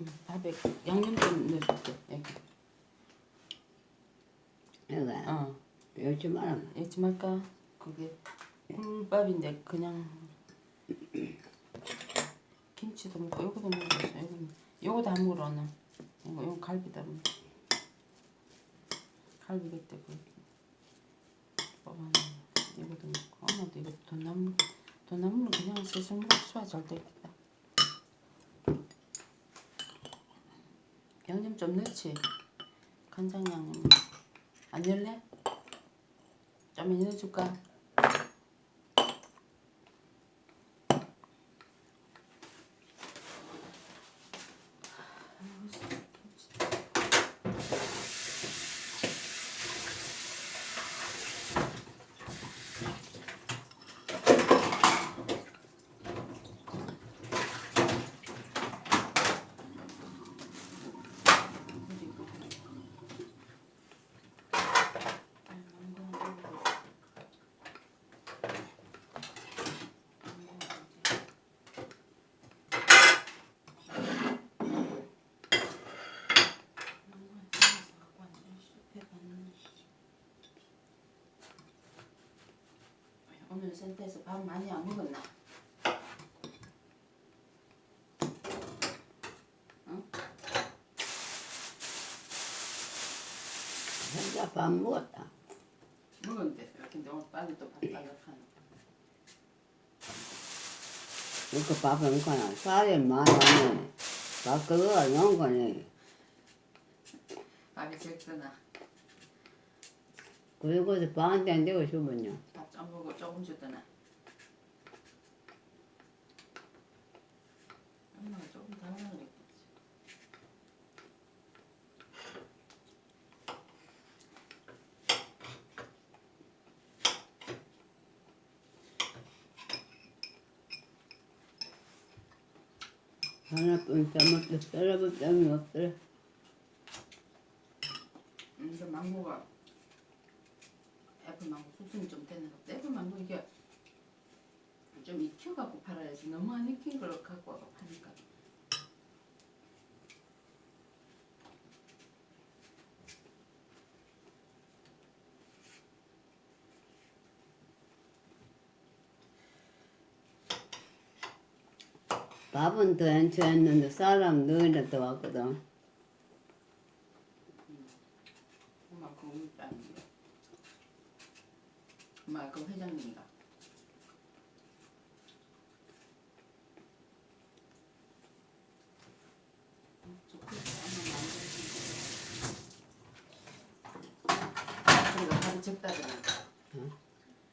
음, 밥에 양념 좀 넣어줄게 여기. 내가 어. 요즘 말아. 잊지 말까? 그게 굴밥인데 그냥 김치도 먹고 요거도 먹었어. 요거 요거도 안 먹으러 나. 이거 요거 갈비다. 갈비겠대 그. 뽑아내. 이거도 먹고 엄마도 이거 돈 남는 돈 남는 거 그냥 먹고 소화 잘 되겠다. 양념 좀 넣지. 간장 양념. 안 넣을래? 좀 넣어줄까? 오늘 센터에서 밥 많이 안 먹었나? 혼자 밥 먹었다. 먹었는데 근데 오늘 빨리 또밥 달라카노 이거 밥은 거나 쌀이 많이 왔네. 밥 그거가 넣은 거네. 밥이 적더나 그리고 반대 안 되고 싶으냐. 밥 좀 먹고 조금 주더나 엄마가 조금 달라 그랬겠지 하나뿐 잘못도 썰어볼 점이 없더라. 음, 저 망고가 애플 망고 수순이 좀 되는 것 같아. 애플 망고 이게 좀 익혀갖고 팔아야지 너무 안 익힌 걸 갖고 와서 파니까 밥은 더 괜찮았는데 사람 너희들 더 왔거든. 엄마 그거 먹지 않는데 엄마 그 회장님이가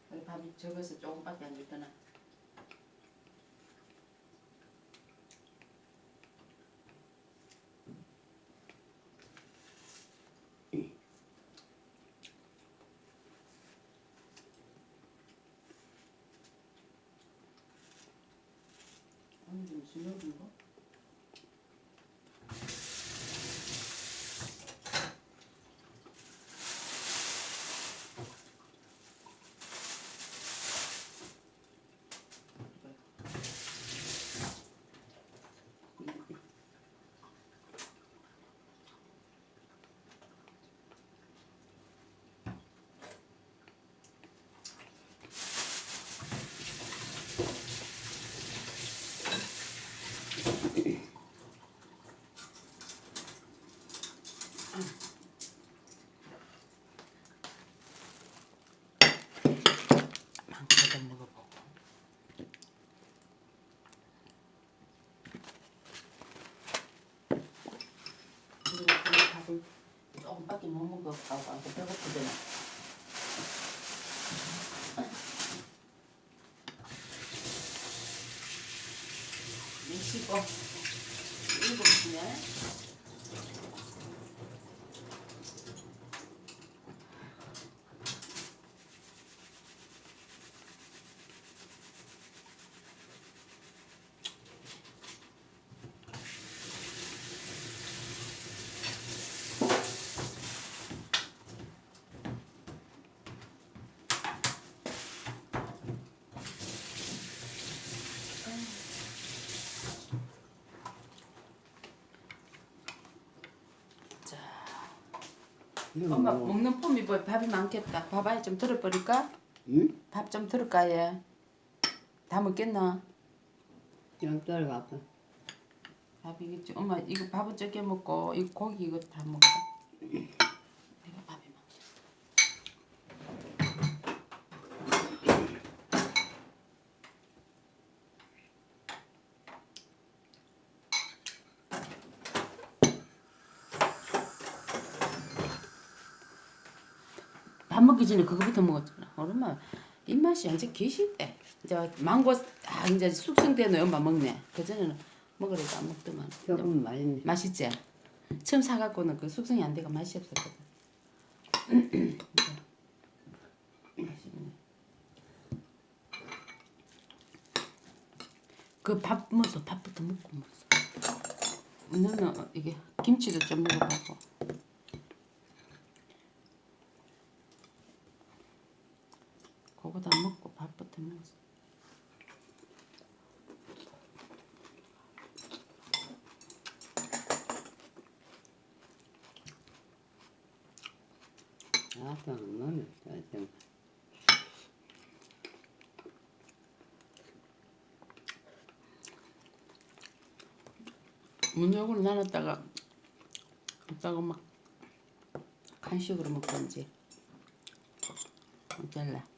그리고 밥이 적어서 조금밖에 안 주더나 오늘 좀 수요일인 거? 망고 좀 먹어보고 그리고 그 밥을 조금밖에 못 먹었다고 하고 배고프잖아 엄마 먹어. 먹는 폼이 뭐 밥이 많겠다. 밥 아예 좀 덜어버릴까? 응? 밥좀 덜을까 얘? 다 먹겠나? 좀 떨어갖고. 밥이겠지. 엄마 이거 밥은 적게 먹고 이 고기 이거 다 먹자. 내가 밥이 많지. 밥 먹기 전에 그거부터 먹었잖아. 얼마 입맛이 계실 때 이제 망고 딱 이제 숙성된 엄마 먹네. 그 전에는 먹으려고 안 먹더만. 조금 맛있네. 맛있지? 처음 사갖고는 그 숙성이 안 돼가 맛이 없었거든. 그밥 먹어 밥부터 먹고 먹어. 너는 이게 김치도 좀 먹어보고. 그거 다 먹고 밥부터 먹었어. 아빠 먹는 좀. 문역으로 나눴다가 이따가 막 간식으로 먹던지 어쩔래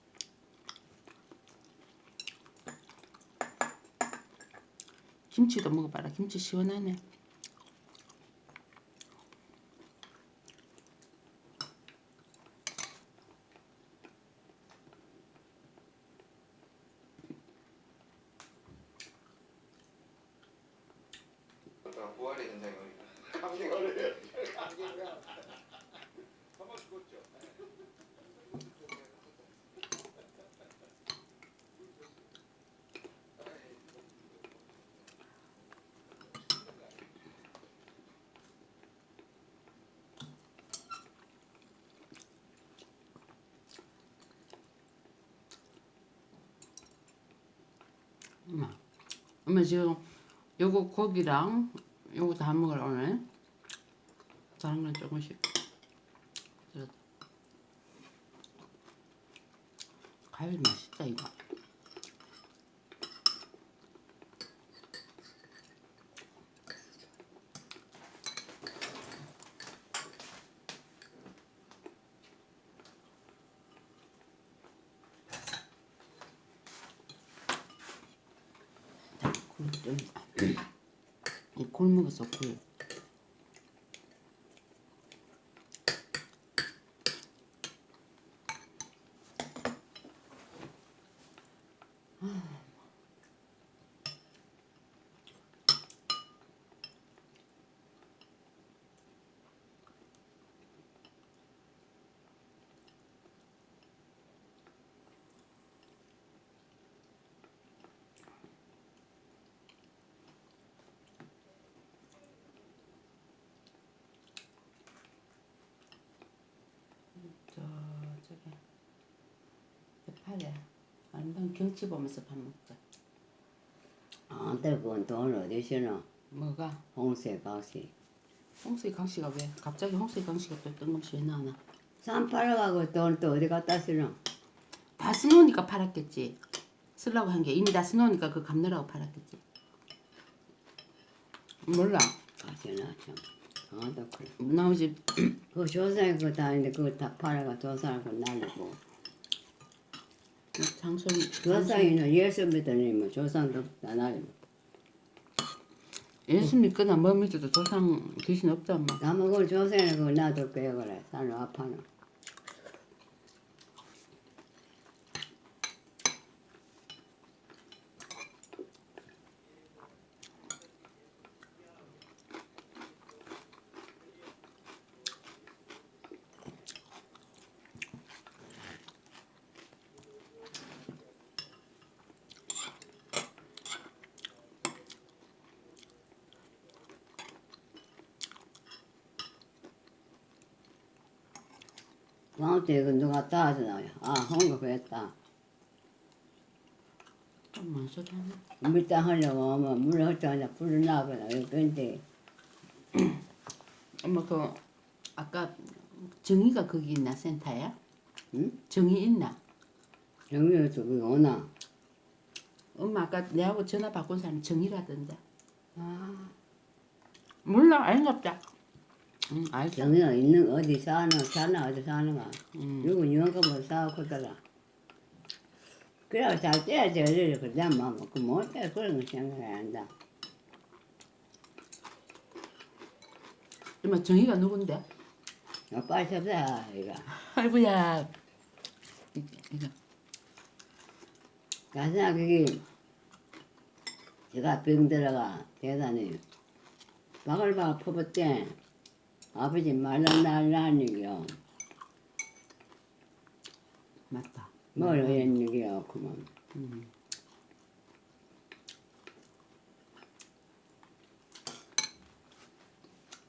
김치도 먹어봐라. 김치 시원하네 어떤 부활의 현장이 오니까 감기걸을 해요. 한번 죽었죠. 엄마 엄마 지금 요거 고기랑 요거 다 먹으러 오네 다른 건 조금씩 과일 맛있다 이거 굴좀 이 굴 먹었어 굴 저 저기 팔에 아름다운 경치 보면서 밥 먹자 안 들고 돈 어디 쓰노? 뭐가 홍색 가시. 홍수이 강씨가 왜 갑자기 홍수이 강씨가 또 뜬금없이 왜 나나 산 팔아가고 돈 또 어디 갖다 쓰노? 다 쓰놓으니까 팔았겠지 쓰려고 한 게 이미 다 쓰놓으니까 그 갚느라고 팔았겠지 몰라 가시나 참. 아도 그래. 나머지 그 조상이 그거 다니는데 그거 다 팔아가 그 날리고. 장손 조상이는 예수 믿으면 조상도 다 날리고. 예수 믿거나 뭐 믿어도 조상 귀신 없다 엄마 남은 그 조상이 그거 놔둘 거야 그래. 산을 아파는. 왕때 그 누가 따주나요? 아. 엄마 저도 하나 물땅 하려고 하면 물 헐떡하냐 불을 나거나 근데 엄마 그 아까 정의가 거기 있나 센터에? 응? 정의 있나? 정리에서 그게 오나? 엄마 아까 내하고 전화 바꾼 사람 정의라던데. 아, 몰라 아닌갑다. 응 알죠. 정리가 있는 어디 사는 사나 어디 사는가? 음. 누구 유언가 뭐 사고더라. 그래 잘 떼야지 어디를 그냥 뭐 그못떼 그런 거 생각 안 한다. 엄마 정의가 누군데? 어, 빨리 접사 이거. 이- 이거 가사 그게 제가 병 들어가 대단히 바글바글 퍼붓대 아버지 얘기요 맞다. 뭘 이런 얘기요 그만 음.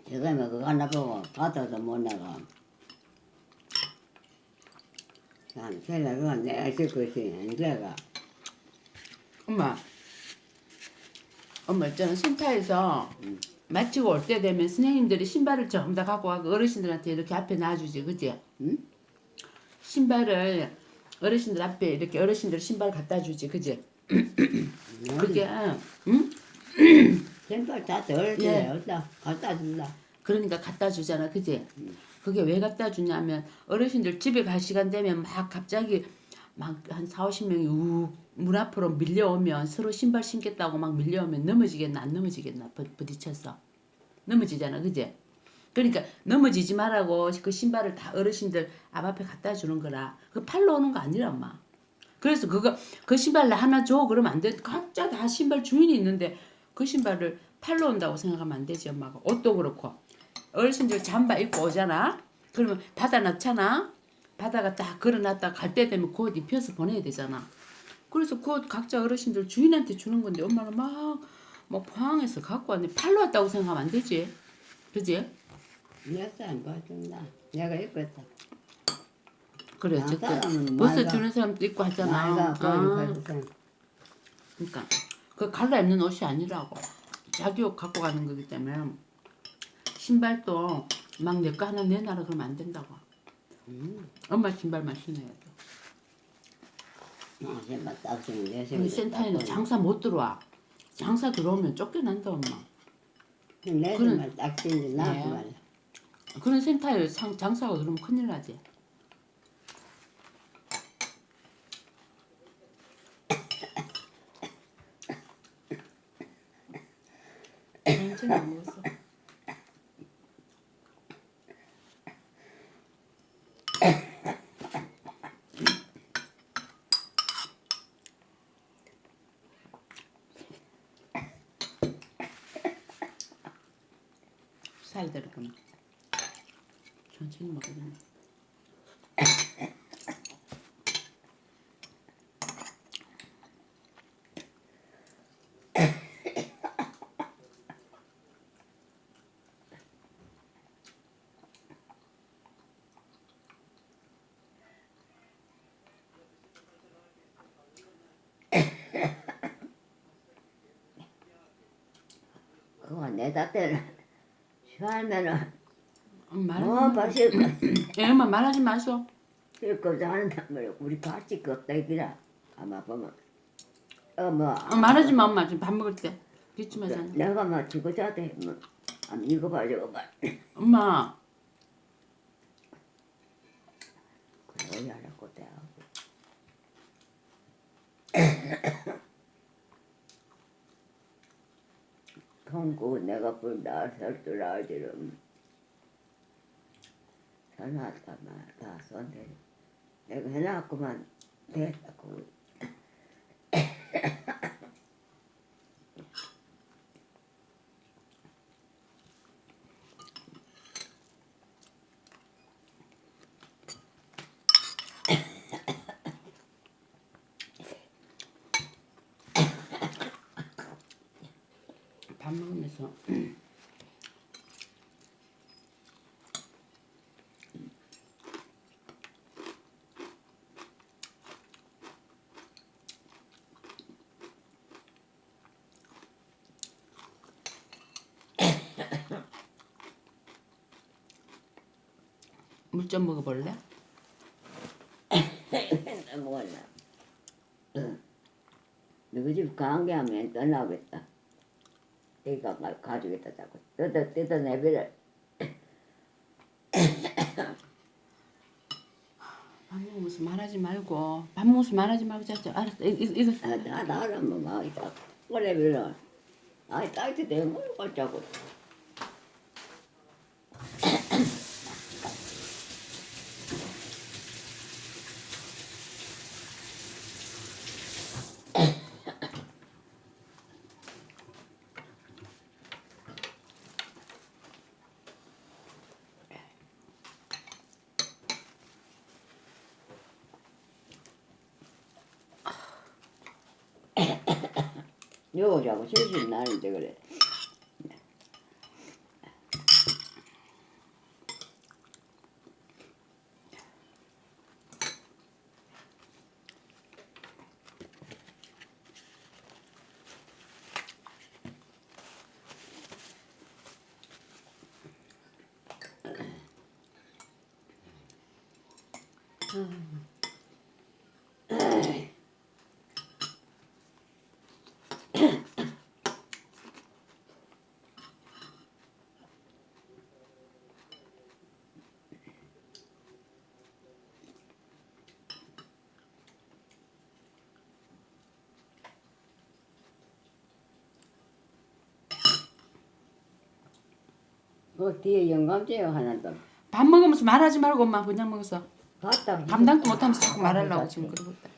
제가 뭐 그거 하나 보고 가다도 못 나가 참 제가 그거 내가 쓸 것이 내가 엄마. 엄마 있잖아 센터에서 음. 마치고 올 때 되면 선생님들이 신발을 전부 다 갖고 와서 어르신들한테 이렇게 앞에 놔주지 그지? 응? 신발을 어르신들 앞에 이렇게 어르신들 신발 갖다 주지 그지? 그게 응? 생각 다덜 예. 때 어디다 갖다 준다 그러니까 갖다 주잖아 그지? 그게 왜 갖다 주냐면 어르신들 집에 갈 시간 되면 막 갑자기 막 한 4, 50명이 우 문 앞으로 밀려오면 서로 신발 신겠다고 막 밀려오면 넘어지겠나 안 넘어지겠나 부, 부딪혀서 넘어지잖아 그지? 그러니까 넘어지지 말라고 그 신발을 다 어르신들 앞 앞에 갖다 주는 거라 그 팔로 오는 거 아니라 엄마 그래서 그거 그 신발 나 하나 줘 그러면 안 돼. 각자 다 신발 주인이 있는데 그 신발을 팔로 온다고 생각하면 안 되지 엄마가 옷도 그렇고 어르신들 잠바 입고 오잖아. 그러면 받아 놨잖아. 바다가 딱 걸어놨다 갈 때 되면 그옷 입혀서 보내야 되잖아. 그래서 그옷 각자 어르신들 주인한테 주는 건데 엄마는 막, 막 포항에서 갖고 왔는데 팔로 왔다고 생각하면 안 되지. 그지? 내가 안 봐준다 내가 입고 있다 그래, 아, 어쨌든. 사람은 버스 말과- 주는 사람도 있고 하잖아. 아. 그러니까 그 갈라입는 옷이 아니라고 자기 옷 갖고 가는 거기 때문에 신발도 막 내 거 하나 내놔라 그러면 안 된다고 음. 엄마 신발만 신어야 돼 어, 딱내 우리 센터에는 장사 못 들어와. 장사 들어오면 쫓겨난다 엄마. 내 그런- 딱 나도 네. 말이야 그런 센터에 상, 장사가 들어오면 큰일 나지. 천천히 안 먹었어 살대로 그만 천천히 먹어야 돼. 그거 내다 때는 엄마 뭐 말하지 마. 마실 거 예, 엄마 말하지 마소. 실컷 하는단 말이야 우리 같이 걷다 이기라. 아마 보면. 어뭐 어, 말하지 마 엄마. 지금 밥 먹을 때. 기침하잖아. 내가 막 지고 자대 뭐 아니 이거 봐 저거 봐 엄마. 그래 알았고 대하고 통구 내가 본다 설줄 알지름 전화했다 말다 son데 내가 해놨구만. 됐다고 밥 먹으면서 물 좀 먹어볼래? 맨날 먹었나. 너희 집 관계하면 떠나겠다. 애가 가- 가지겠다 자꾸 뜯어 뜯어 내버려. 밥 먹으면서 말하지 말고 밥 먹으면서 말하지 말고 자자 알았어 이- 이- 이거 아, 나 나라면 막 이따 꺼내 빌려. 아이 따뜻해 내뭘 갖자고. 요거 자고 실실 나 그래. 그 뒤에 영감제가 하나 더밥 먹으면서 말하지 말고 엄마 그냥 먹었어 갖다 감당도 못하면서 자꾸 말하려고 지금 그러고 있다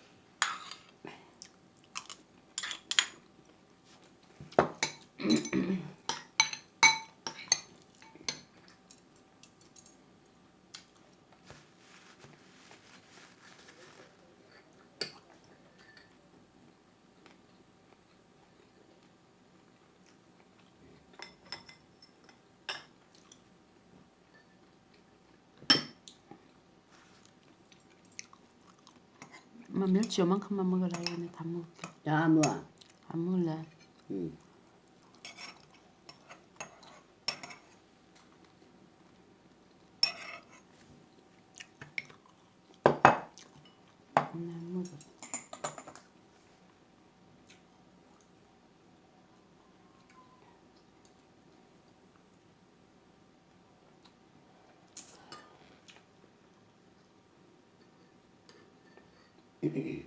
멸치 요만큼만 먹으라 이거는 다 먹을게 자 뭐. 안 먹을래 응. y,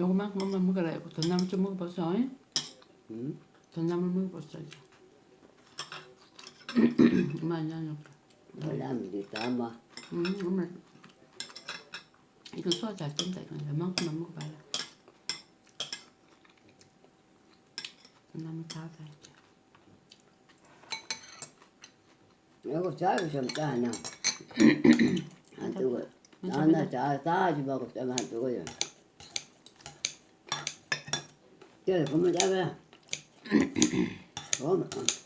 요만큼만 먹으라 이거 전나물 좀 먹어보소 잉? 응? 전나물 먹어보소 이제 엄마 안 몰라면 됐다 뭐. 음, 엄마 이건 소화 잘 된다 이건 요만큼만 먹어봐라 전나물 다 하다 이제 이거 짜고 좀 짜나. 안 뜨거. 나나 짜 짜지 말고 좀안 뜨거요. 그래 그만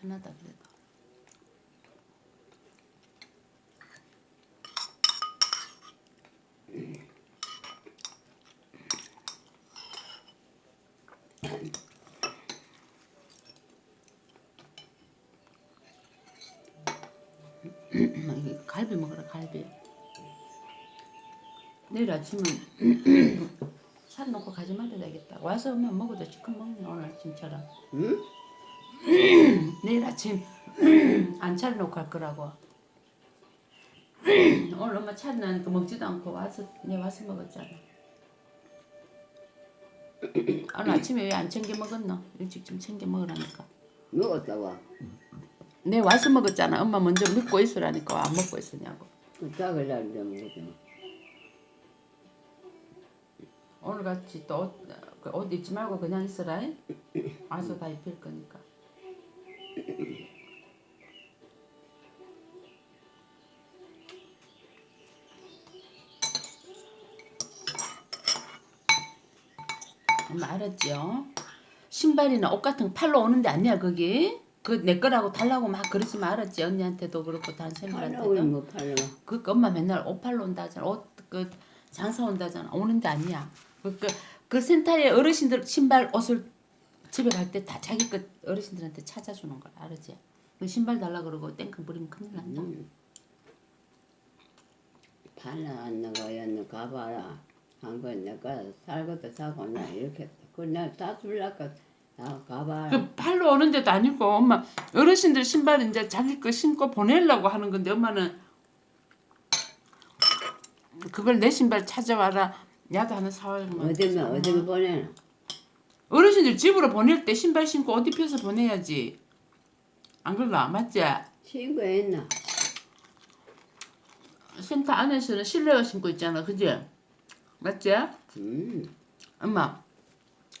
편하다 그래도. 음, 갈비 먹으라 갈비 내일 아침은 음, 음, 살 놓고 가지 말아야겠다 와서 오면 먹어도 치킨 먹네 오늘 진짜로 응? 내일 아침 안 차려놓고 갈 거라고. 오늘 엄마 차려놓으니까 먹지도 않고 와서 내 와서 먹었잖아. 오늘 아침에 왜 안 챙겨 먹었노? 일찍 좀 챙겨 먹으라니까. 먹었다 와. 내 와서 먹었잖아. 엄마 먼저 먹고 있으라니까 왜안 먹고 있었냐고. 짝을 날때 먹었잖아. 오늘 같이 또옷 그옷 입지 말고 그냥 있어라. 잉? 와서 다 입힐 거니까. 엄마 알았죠? 신발이나 옷 같은 거 팔러 오는데 아니야 거기? 그 내 거라고 달라고 막 그러지 말았지 언니한테도 그렇고 다른. 우리 뭐 팔라. 그 엄마 맨날 옷 팔러 온다잖아. 옷 그 장사 온다잖아. 오는데 아니야. 그, 그, 그 센터에 어르신들 신발 옷을 집에 갈 때 다 자기 것 어르신들한테 찾아주는 거야. 알았지? 그 신발 달라 그러고 땡깡 부리면 큰일 난다. 팔라 안 나가 였는 가봐라. 한번 내가 살 것도 사고 나 이렇게 그나다 줄라까 나 가봐라. 그 팔러 오는 데도 아니고 엄마 어르신들 신발 이제 자기 거 신고 보내려고 하는 건데 엄마는 그걸 내 신발 찾아와라. 야도 하나 사와야만. 어디면 어디면 보내나. 어르신들 집으로 보낼 때 신발 신고 옷 입혀서 보내야지. 안 그런가? 맞지? 신고했나? 센터 안에서는 실내화 신고 있잖아, 그지? 맞지? 음 엄마,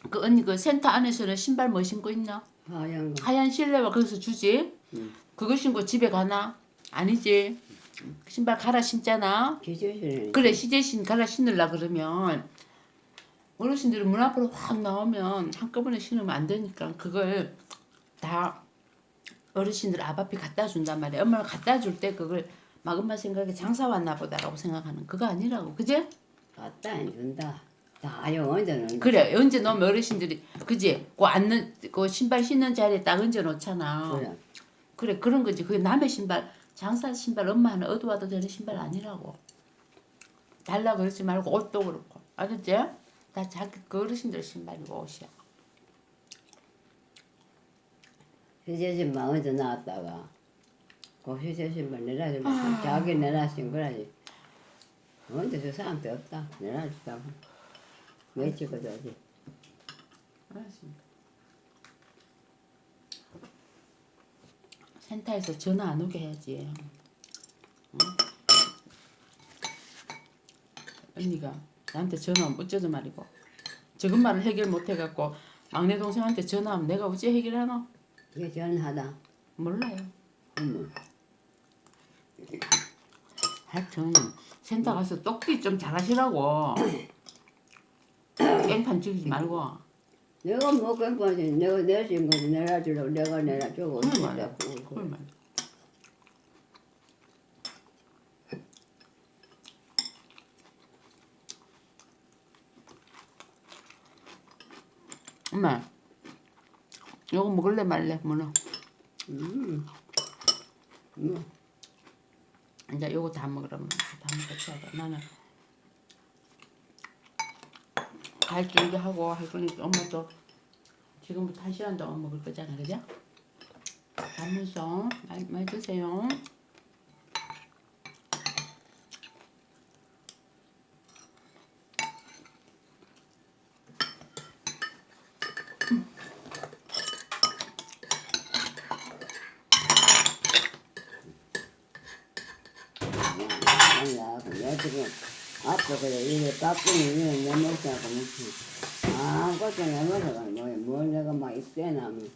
그 언니 그 센터 안에서는 신발 뭐 신고 있나? 하얀 거. 하얀 실내화 거기서 주지? 음. 그거 신고 집에 가나? 아니지. 신발 갈아 신잖아. 기저실에. 그래 시제신 갈아 신으려 그러면 어르신들이 문 앞으로 확 나오면 한꺼번에 신으면 안 되니까 그걸 다 어르신들 앞 앞에 갖다 준단 말이야. 엄마가 갖다 줄 때 그걸 막 엄마 생각에 장사 왔나 보다라고 생각하는 그거 아니라고 그지? 갖다 안 준다. 다요 언제 넣는다. 그래 언제 놓으면 어르신들이 그지? 그 앉는 그 신발 신는 자리에 딱 얹어 놓잖아. 그래. 그래 그런 거지. 그게 남의 신발 장사 신발 엄마 하나 얻어와도 되는 신발 아니라고. 달라 그러지 말고 옷도 그렇고 알았지? 다 자기 그 어르신들 신발이고 옷이야. 휴재신만 언제 나왔다가 그 휴재신만 내놔주면 자기 내놔신 거라지. 언제 저 사람도 없다. 내놔주다고. 왜 찍어줘지? 알았습니다. 센터에서 전화 안 오게 해야지. 응? 언니가 나한테 전화 오면 어쩌죠 말이고. 적은 말을 해결 못 해갖고 막내 동생한테 전화하면 내가 어찌 해결하노? 이게 전하다. 몰라요. 어머. 하여튼 센터 가서 똑띠 좀 잘하시라고. 깽판 죽이지 말고. 내가 뭐 깜빡이 내가 내신 거지 내놔주려고 내가 내놔주고 그걸 말이야. 어쩌자고. 그걸 말이야. 엄마, 요거 먹을래 말래 문어. 음. 뭐 이제 요거 다 먹으라면 다 돼. 나는 갈 준비하고 할 거니까 엄마도 지금부터 한 시간 동안 먹을 거잖아, 그죠? 가면서 많이, 많이 드세요. 아니야 내가 지금 앞서 그래. 이게 바쁘니 이게 내 목사가 무슨. 아무것도 내 목사가 뭐야 뭘 내가 막 입대나 뭐